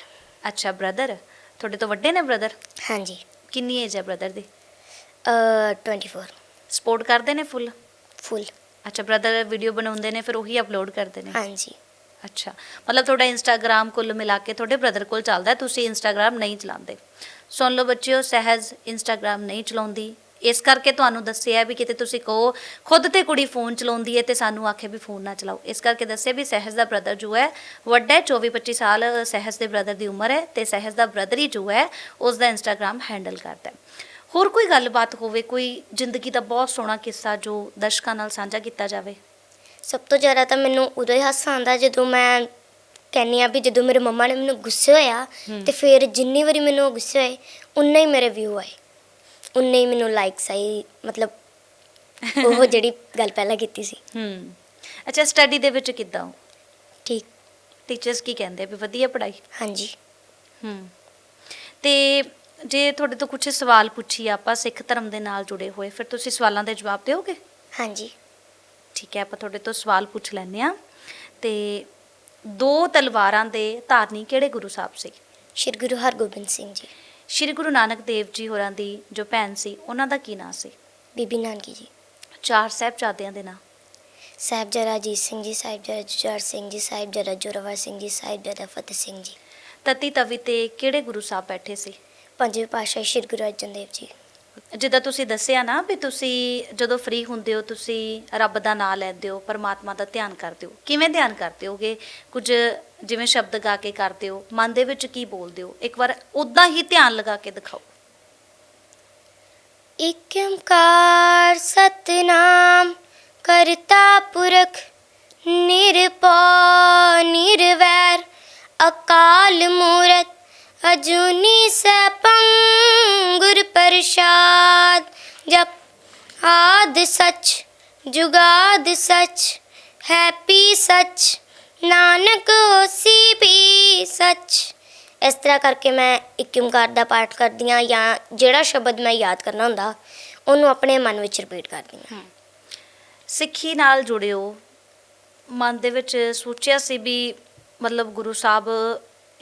ਅੱਛਾ ਬ੍ਰਦਰ ਤੁਹਾਡੇ ਤੋਂ ਵੱਡੇ ਨੇ ਬ੍ਰਦਰ ਹਾਂਜੀ। ਕਿੰਨੀ ਏਜ ਹੈ ਬ੍ਰਦਰ ਦੀ? ਅ 24 ਸਪੋਰਟ ਕਰਦੇ ਨੇ ਫੁੱਲ ਫੁੱਲ ਅੱਛਾ ਬ੍ਰਦਰ ਵੀਡੀਓ ਬਣਾਉਂਦੇ ਨੇ ਫਿਰ ਉਹੀ ਅਪਲੋਡ ਕਰਦੇ ਨੇ? ਹਾਂਜੀ। ਅੱਛਾ। ਮਤਲਬ ਤੁਹਾਡਾ ਇੰਸਟਾਗ੍ਰam ਕੁੱਲ ਮਿਲਾ ਕੇ ਤੁਹਾਡੇ ਬ੍ਰਦਰ ਕੋਲ ਚੱਲਦਾ ਤੁਸੀਂ ਇੰਸਟਾਗ੍ਰam ਨਹੀਂ ਚਲਾਉਂਦੇ। ਸੁਣ ਲਓ ਬੱਚਿਓ ਸਹਿਜ ਇੰਸਟਾਗ੍ਰam ਨਹੀਂ ਚਲਾਉਂਦੀ। ਇਸ ਕਰਕੇ ਤੁਹਾਨੂੰ ਦੱਸਿਆ ਵੀ ਕਿਤੇ ਤੁਸੀਂ ਕਹੋ ਖੁਦ ਤੇ ਕੁੜੀ ਫੋਨ ਚਲਾਉਂਦੀ ਹੈ ਤੇ ਸਾਨੂੰ ਆਖੇ ਵੀ ਫੋਨ ਨਾ ਚਲਾਓ। ਇਸ ਕਰਕੇ ਦੱਸਿਆ ਵੀ ਸਹਿਜ ਦਾ ਬ੍ਰਦਰ ਜੋ ਹੈ ਵੱਡਾ ਹੈ 24 25 ਸਾਲ ਸਹਿਜ ਦੇ ਬ੍ਰਦਰ ਦੀ ਉਮਰ ਹੈ ਤੇ ਸਹਿਜ ਦਾ ਬ੍ਰਦਰ ਹੀ ਜੋ ਹੈ ਉਸ ਦਾ ਇੰਸਟਾਗ੍ਰam ਹੈਂਡਲ ਕਰਦਾ ਹੈ। ਹੋਰ ਕੋਈ ਗੱਲਬਾਤ ਹੋਵੇ ਕੋਈ ਜ਼ਿੰਦਗੀ ਦਾ ਬਹੁਤ ਸੋਹਣਾ ਕਿੱਸਾ ਜੋ ਦਰਸ਼ਕਾਂ ਨਾਲ ਸਾਂਝਾ ਕੀਤਾ ਜਾਵੇ? ਸਭ ਤੋਂ ਜ਼ਿਆਦਾ ਤਾਂ ਮੈਨੂੰ ਉਦੋਂ ਹੀ ਹਾਸਾ ਆਉਂਦਾ ਜਦੋਂ ਮੈਂ ਕਹਿੰਨੀ ਆ ਵੀ ਜਦੋਂ ਮੇਰੇ ਮੰਮਾ ਨੇ ਮੈਨੂੰ ਗੁੱਸੇ ਹੋਇਆ। ਤੇ ਫਿਰ ਜਿੰਨੀ ਵਾਰੀ ਮੈਨੂੰ ਗੁੱਸੇ ਹੋਏ ਉਨੇ ਹੀ ਮੇਰੇ ਵਿਊ ਆਏ। ਉਨੇ ਹੀ ਮੈਨੂੰ ਲਾਈਕਸ ਆਈ ਮਤਲਬ ਉਹ *laughs* ਜਿਹੜੀ ਗੱਲ ਪਹਿਲਾਂ ਕੀਤੀ ਸੀ। ਹੂੰ। ਅੱਛਾ ਸਟੱਡੀ ਦੇ ਵਿੱਚ ਕਿੱਦਾਂ ਹੋ? ਠੀਕ। ਟੀਚਰਸ ਕੀ ਕਹਿੰਦੇ ਵੀ ਵਧੀਆ ਪੜ੍ਹਾਈ? ਹਾਂਜੀ। ਹੂੰ। ਤੇ ਜੇ ਤੁਹਾਡੇ ਤੋਂ ਕੁਝ ਸਵਾਲ ਪੁੱਛੀ ਆਪਾਂ ਸਿੱਖ ਧਰਮ ਦੇ ਨਾਲ ਜੁੜੇ ਹੋਏ ਫਿਰ ਤੁਸੀਂ ਸਵਾਲਾਂ ਦੇ ਜਵਾਬ ਦਿਓਗੇ? ਹਾਂਜੀ। ਠੀਕ ਹੈ ਆਪਾਂ ਤੁਹਾਡੇ ਤੋਂ ਸਵਾਲ ਪੁੱਛ ਲੈਂਦੇ ਆ ਤੇ ਦੋ ਤਲਵਾਰਾਂ ਦੇ ਧਾਰਨੀ ਕਿਹੜੇ ਗੁਰੂ ਸਾਹਿਬ ਸੀ? ਸ਼੍ਰੀ ਗੁਰੂ ਹਰਗੋਬਿੰਦ ਸਿੰਘ ਜੀ। ਸ਼੍ਰੀ ਗੁਰੂ ਨਾਨਕ ਦੇਵ ਜੀ ਹੋਰਾਂ ਦੀ ਜੋ ਭੈਣ ਸੀ ਉਹਨਾਂ ਦਾ ਕੀ ਨਾਂ ਸੀ? ਬੀਬੀ ਨਾਨਕੀ ਜੀ। ਚਾਰ ਸਾਹਿਬਜ਼ਾਦਿਆਂ ਦੇ ਨਾਂ। ਸਾਹਿਬਜ਼ਾਦਾ ਅਜੀਤ ਸਿੰਘ ਜੀ ਸਾਹਿਬਜ਼ਾਦਾ ਜੁਝਾਰ ਸਿੰਘ ਜੀ ਸਾਹਿਬਜ਼ਾਦਾ ਜੋਰਾਵਰ ਸਿੰਘ ਜੀ ਸਾਹਿਬਜ਼ਾਦਾ ਫਤਿਹ ਸਿੰਘ ਜੀ। ਤਤੀ ਤਵੀ ਤੇ ਕਿਹੜੇ ਗੁਰੂ ਸਾਹਿਬ ਬੈਠੇ ਸੀ? ਪੰਜਵੇਂ ਪਾਤਸ਼ਾਹ ਸ਼੍ਰੀ ਗੁਰੂ ਅਰਜਨ ਦੇਵ ਜੀ। ਜਿੱਦਾਂ ਤੁਸੀਂ ਦੱਸਿਆ ਨਾ ਵੀ ਤੁਸੀਂ ਜਦੋਂ ਫ੍ਰੀ ਹੁੰਦੇ ਹੋ, ਤੁਸੀਂ ਰੱਬ ਦਾ ਨਾਮ ਲੈਂਦੇ ਹੋ, ਪਰਮਾਤਮਾ ਦਾ ਧਿਆਨ ਕਰਦੇ ਹੋ। ਕਿਵੇਂ ਧਿਆਨ ਕਰਦੇ ਹੋਗੇ? ਕੁਝ ਜਿਵੇਂ ਸ਼ਬਦ ਗਾ ਕੇ ਕਰਦੇ ਹੋ, ਮਨ ਦੇ ਵਿੱਚ ਕੀ ਬੋਲਦੇ ਹੋ? ਇੱਕ ਵਾਰ ਉਦਾਂ ਹੀ ਧਿਆਨ ਲਗਾ ਕੇ ਦਿਖਾਓ। ਇਕ ਓੰਕਾਰ ਸਤਨਾਮ ਕਰਤਾ ਪੁਰਖ, ਨਿਰਭਉ, ਨਿਰਵੈਰ, ਅਕਾਲ ਮੂਰਤ ਅਜੂਨੀ ਸੈਭੰ ਗੁਰ ਪ੍ਰਸਾਦ, ਜਪ ਆਦ ਸਚ, ਜੁਗਾਦ ਸਚ, ਹੈਪੀ ਸਚ, ਨਾਨਕ ਹੋਸੀ ਵੀ ਸਚ। ਇਸ ਤਰ੍ਹਾਂ ਕਰਕੇ ਮੈਂ ਇੱਕ ਓਮਕਾਰ ਦਾ ਪਾਠ ਕਰਦੀ ਹਾਂ ਜਾਂ ਜਿਹੜਾ ਸ਼ਬਦ ਮੈਂ ਯਾਦ ਕਰਨਾ ਹੁੰਦਾ, ਉਹਨੂੰ ਆਪਣੇ ਮਨ ਵਿੱਚ ਰਿਪੀਟ ਕਰਦੀ ਹਾਂ। ਸਿੱਖੀ ਨਾਲ ਜੁੜਿਓ। ਮਨ ਦੇ ਵਿੱਚ ਸੋਚਿਆ ਸੀ ਵੀ ਮਤਲਬ ਗੁਰੂ ਸਾਹਿਬ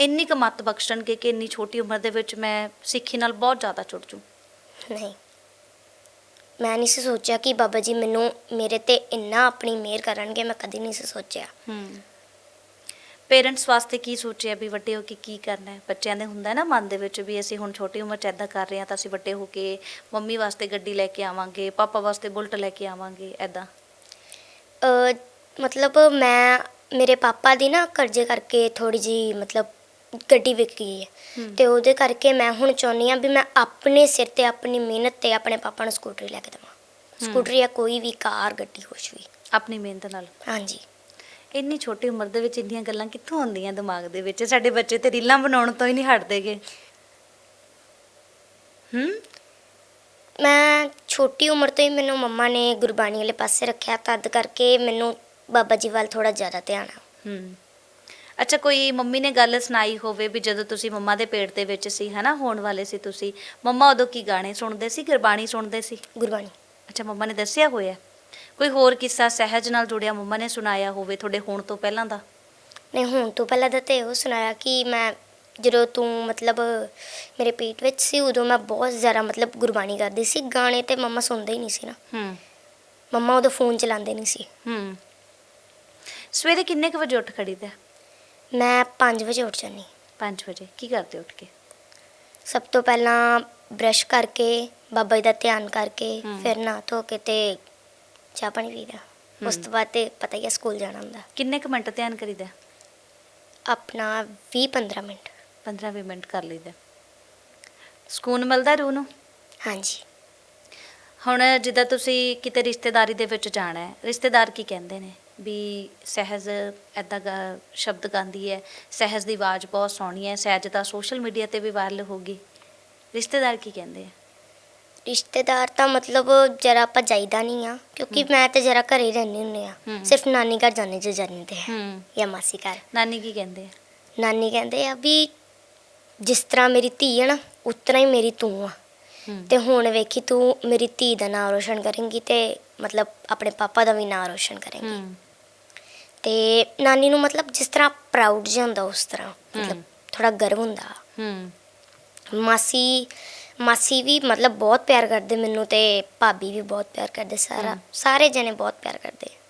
ਇੰਨੀ ਕੁ ਮੱਤ ਬਖਸ਼ਣਗੇ ਕਿ ਇੰਨੀ ਛੋਟੀ ਉਮਰ ਦੇ ਵਿੱਚ ਮੈਂ ਸਿੱਖੀ ਨਾਲ ਬਹੁਤ ਜ਼ਿਆਦਾ ਜੁੜ ਜੂ ਨਹੀਂ। ਮੈਂ ਨਹੀਂ ਸੀ ਸੋਚਿਆ ਕਿ ਬਾਬਾ ਜੀ ਮੈਨੂੰ ਮੇਰੇ ਤੇ ਇੰਨਾ ਆਪਣੀ ਮਿਹਰ ਕਰਨਗੇ ਮੈਂ ਕਦੀ ਨਹੀਂ ਸੀ ਸੋਚਿਆ। ਹੂੰ। ਪੇਰੈਂਟਸ ਵਾਸਤੇ ਕੀ ਸੋਚਿਆ ਵੀ ਵੱਡੇ ਹੋ ਕੇ ਕੀ ਕਰਨਾ ਹੈ? ਬੱਚਿਆਂ ਦੇ ਹੁੰਦਾ ਨਾ ਮਨ ਦੇ ਵਿੱਚ ਵੀ ਅਸੀਂ ਹੁਣ ਛੋਟੀ ਉਮਰ 'ਚ ਐਦਾਂ ਕਰ ਰਹੇ ਹਾਂ ਤਾਂ ਅਸੀਂ ਵੱਡੇ ਹੋ ਕੇ ਮੰਮੀ ਵਾਸਤੇ ਗੱਡੀ ਲੈ ਕੇ ਆਵਾਂਗੇ ਪਾਪਾ ਵਾਸਤੇ ਬੁਲਟ ਲੈ ਕੇ ਆਵਾਂਗੇ ਐਦਾਂ ਮਤਲਬ ਮੈਂ ਮੇਰੇ ਪਾਪਾ ਦੀ ਨਾ ਕਰਜ਼ੇ ਕਰਕੇ ਥੋੜੀ ਜੀ ਮਤਲਬ ਗੱਡੀ ਵਿਕ ਗਈ ਹੈ। ਤੇ ਉਹਦੇ ਕਰਕੇ ਮੈਂ ਹੁਣ ਚਾਹੁੰਦੀ ਆ ਵੀ ਮੈਂ ਆਪਣੇ ਸਿਰ ਤੇ ਆਪਣੀ ਮਿਹਨਤ ਤੇ ਆਪਣੇ ਪਾਪਾ ਨੂੰ ਸਕੂਟਰੀ ਲੈ ਕੇ ਦੇਵਾਂ। ਸਕੂਟਰੀ ਜਾਂ ਕੋਈ ਵੀ ਕਾਰ ਗੱਡੀ ਕੁਛ ਵੀ। ਆਪਣੀ ਮਿਹਨਤ ਨਾਲ। ਹਾਂਜੀ। ਇੰਨੀ ਛੋਟੀ ਉਮਰ ਦੇ ਵਿੱਚ ਇੰਨੀਆਂ ਗੱਲਾਂ ਕਿੱਥੋਂ ਆਉਂਦੀਆਂ ਦਿਮਾਗ ਦੇ ਵਿੱਚ? ਸਾਡੇ ਬੱਚੇ ਤੇ ਰੀਲਾਂ ਬਣਾਉਣ ਤੋਂ ਹੀ ਨਹੀਂ ਹਟਦੇਗੇ। ਹੂੰ? ਮੈਂ ਛੋਟੀ ਉਮਰ ਤੋਂ ਹੀ ਮੈਨੂੰ ਮੰਮਾ ਨੇ ਗੁਰਬਾਣੀ ਵਾਲੇ ਪਾਸੇ ਰੱਖਿਆ। ਤਦ ਕਰਕੇ ਮੈਨੂੰ ਬਾਬਾ ਜੀ ਵੱਲ ਥੋੜਾ ਜ਼ਿਆਦਾ ਧਿਆਨ ਆ। ਹੂੰ। ਅੱਛਾ ਕੋਈ ਮੰਮੀ ਨੇ ਗੱਲ ਸੁਣਾਈ ਹੋਵੇ ਵੀ ਜਦੋਂ ਤੁਸੀਂ ਮੰਮਾ ਦੇ ਪੇਟ ਦੇ ਵਿੱਚ ਸੀ ਹਨਾ ਹੋਣ ਵਾਲੇ ਸੀ ਤੁਸੀਂ ਮੰਮਾ ਉਦੋਂ ਕੀ ਗਾਣੇ ਸੁਣਦੇ ਸੀ ਗੁਰਬਾਣੀ ਸੁਣਦੇ ਸੀ? ਗੁਰਬਾਣੀ। ਅੱਛਾ ਮੰਮਾ ਨੇ ਦੱਸਿਆ ਹੋਇਆ? ਕੋਈ ਹੋਰ ਕਿੱਸਾ ਸਹਿਜ ਨਾਲ ਜੁੜਿਆ ਮੰਮਾ ਨੇ ਸੁਣਾਇਆ ਹੋਵੇ ਤੁਹਾਡੇ ਹੋਣ ਤੋਂ ਪਹਿਲਾਂ ਦਾ? ਨੇ ਹੁਣ ਤੋਂ ਪਹਿਲਾਂ ਤਾਂ ਤੇ ਉਹ ਸੁਣਾਇਆ ਕਿ ਮੈਂ ਜਦੋਂ ਤੂੰ ਮਤਲਬ ਮੇਰੇ ਪੇਟ ਵਿੱਚ ਸੀ ਉਦੋਂ ਮੈਂ ਬਹੁਤ ਜ਼ਿਆਦਾ ਮਤਲਬ ਗੁਰਬਾਣੀ ਕਰਦੀ ਸੀ ਗਾਣੇ ਤੇ ਮੰਮਾ ਸੁਣਦੇ ਹੀ ਨਹੀਂ ਸੀ ਨਾ। ਹੂੰ। ਮੰਮਾ ਉਦੋਂ ਫੋਨ ਚਲਾਉਂਦੇ ਨਹੀਂ ਸੀ। ਹੂੰ। ਸਵੇਰੇ ਕਿੰਨੇ ਕੁ ਵਜੇ ਉੱਠ ਖੜੀਦਾ ਮੈਂ 5 ਵਜੇ ਉੱਠ ਜਾਂਦੀ। 5 ਵਜੇ। ਕੀ ਕਰਦੇ ਉੱਠ ਕੇ? ਸਭ ਤੋਂ ਪਹਿਲਾਂ ਬ੍ਰਸ਼ ਕਰਕੇ ਬਾਬਾ ਜੀ ਦਾ ਧਿਆਨ ਕਰਕੇ। ਫਿਰ ਨਹਾ ਧੋ ਕੇ ਤੇ ਚਾਹ ਪਾਣੀ ਪੀਦਾ। ਉਸ। ਤੋਂ ਬਾਅਦ ਤੇ ਪਤਾ ਹੀ ਹੈ ਸਕੂਲ ਜਾਣਾ ਹੁੰਦਾ। ਕਿੰਨੇ ਕੁ ਮਿੰਟ ਧਿਆਨ ਕਰੀਦਾ? ਆਪਣਾ 20 15 ਮਿੰਟ। 15-20 ਮਿੰਟ ਕਰ ਲਈਦਾ। ਸਕੂਨ ਮਿਲਦਾ ਰੂਹ ਨੂੰ? ਹਾਂਜੀ। ਹੁਣ ਜਿੱਦਾਂ ਤੁਸੀਂ ਕਿਤੇ ਰਿਸ਼ਤੇਦਾਰੀ ਦੇ ਵਿੱਚ ਜਾਣਾ ਹੈ ਰਿਸ਼ਤੇਦਾਰ ਕੀ ਕਹਿੰਦੇ ਨੇ? ਵੀ ਸਹਿਜ ਐਦਾਂ ਗਾ- ਸ਼ਬਦ ਗਾਉਂਦੀ ਹੈ ਸਹਿਜ ਦੀ ਆਵਾਜ਼ ਬਹੁਤ ਸੋਹਣੀ ਹੈ ਸਹਿਜ ਤਾਂ ਸੋਸ਼ਲ ਮੀਡੀਆ ਤੇ ਵੀ ਵਾਇਰਲ ਹੋਗੀ ਰਿਸ਼ਤੇਦਾਰ ਕੀ ਕਹਿੰਦੇ ਆ? ਰਿਸ਼ਤੇਦਾਰ ਤਾਂ ਮਤਲਬ ਜਰਾ ਆਪਾਂ ਜਾਈਦਾ ਨਹੀਂ ਆ ਕਿਉਂਕਿ ਮੈਂ ਤੇ ਜਰਾ ਘਰੇ ਹੀ ਰਹਿੰਦੀ ਹੁੰਦੀ ਆ। ਸਿਰਫ ਨਾਨੀ ਘਰ ਜਾਂਦੇ ਜੇ ਜਾਂਦੇ ਹੂੰ। ਜਾਂ ਮਾਸੀ ਘਰ। ਨਾਨੀ ਕੀ ਕਹਿੰਦੇ ਆ? ਨਾਨੀ ਕਹਿੰਦੇ ਆ ਵੀ ਜਿਸ ਤਰ੍ਹਾਂ ਮੇਰੀ ਧੀ ਹੈ ਨਾ ਉਸ ਤਰ੍ਹਾਂ ਹੀ ਮੇਰੀ ਤੂੰ ਆ। ਹੂੰ ਤੇ ਹੁਣ ਵੇਖੀ ਤੂੰ ਮੇਰੀ ਧੀ ਦਾ ਨਾਮ ਰੋਸ਼ਨ ਕਰੇਂਗੀ ਤੇ ਮਤਲਬ ਆਪਣੇ ਪਾਪਾ ਦਾ ਵੀ ਨਾਮ ਰੋਸ਼ਨ ਕਰੇਂਗੀ। ਤੇ ਨਾਨੀ ਨੂੰ ਮਤਲਬ ਜਿਸ ਤਰ੍ਹਾਂ ਪ੍ਰਾਊਡ ਜਿਹਾ ਹੁੰਦਾ ਉਸ ਤਰ੍ਹਾਂ ਮਤਲਬ। ਥੋੜਾ ਗਰਵ ਹੁੰਦਾ। ਹੂੰ। ਮਾਸੀ ਮਾਸੀ ਵੀ ਮਤਲਬ ਬਹੁਤ ਪਿਆਰ ਕਰਦੇ ਮੈਨੂੰ ਤੇ ਭਾਬੀ ਵੀ ਬਹੁਤ ਪਿਆਰ ਕਰਦੇ ਸਾਰਾ। ਸਾਰੇ ਜਣੇ ਬਹੁਤ ਪਿਆਰ ਕਰਦੇ।